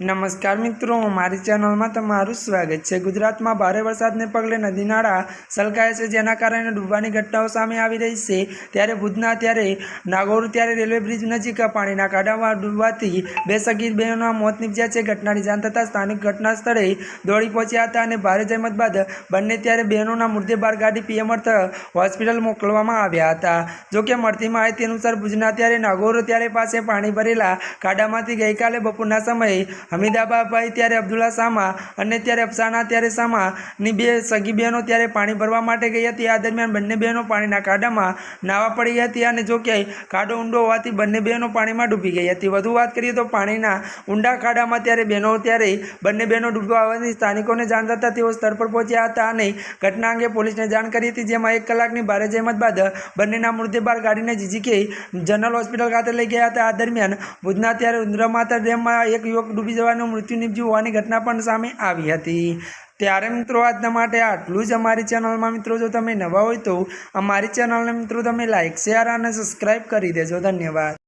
નમસ્કાર મિત્રો, મારી ચેનલમાં તમારું સ્વાગત છે. ગુજરાતમાં ભારે વરસાદને પગલે નદી નાળા છલકાય છે, જેના કારણે ડૂબવાની ઘટનાઓ સામે આવી રહી છે. ત્યારે ભુજના ત્યારે નાગોર, ત્યારે રેલવે બ્રિજ નજીક પાણીના કાંડામાં ડૂબવાથી બે સગીર બહેનોના મોત નીપજ્યા છે. ઘટનાની જાણ થતાં સ્થાનિક ઘટના સ્થળે દોડી પહોંચ્યા હતા અને ભારે જહેમત બાદ બંને ત્યારે બહેનોના મૃતદેહ બાર ગાડી પીએમ હોસ્પિટલ મોકલવામાં આવ્યા હતા. જોકે મળતી માહિતી અનુસાર ભુજના ત્યારે નાગોર, ત્યારે પાસે પાણી ભરેલા કાંડામાંથી ગઈકાલે બપોરના સમયે હમીદાબાભાઈ ત્યારે અબ્દુલ્લા સામા અને ત્યારે અફસાના ત્યારે સામાની બે સગી બહેનો ત્યારે પાણી ભરવા માટે ગઈ હતી. આ દરમિયાન બંને બહેનો પાણીના કાઢામાં નાવા પડી હતી અને જો કે કાંડો ઊંડો હોવાથી બંને બહેનો પાણીમાં ડૂબી ગઈ હતી. વધુ વાત કરીએ તો પાણીના ઊંડા ખાડામાં ત્યારે બહેનો ત્યારે બંને બહેનો ડૂબવા આવવાની સ્થાનિકોને જાણ થતાં તેઓ સ્થળ પર પહોંચ્યા હતા અને ઘટના અંગે પોલીસને જાણ કરી હતી, જેમાં એક કલાકની ભારે જહેમત બાદ બંનેના મૃતદેહ બહાર કાઢીને જીજીકે જનરલ હોસ્પિટલ ખાતે લઈ ગયા હતા. આ દરમિયાન ભુજના ત્યારે ઉંદરામાતા ડેમમાં એક યુવક જવાનું મૃત્યુ નીપજ્યું હોવાની ઘટના પણ સામે આવી હતી. ત્યારે મિત્રો આજના માટે આટલું જ અમારી ચેનલમાં મિત્રો જો તમે નવા હોય તો અમારી ચેનલને મિત્રો તમે લાઇક શેર અને સબસ્ક્રાઈબ કરી દેજો. ધન્યવાદ.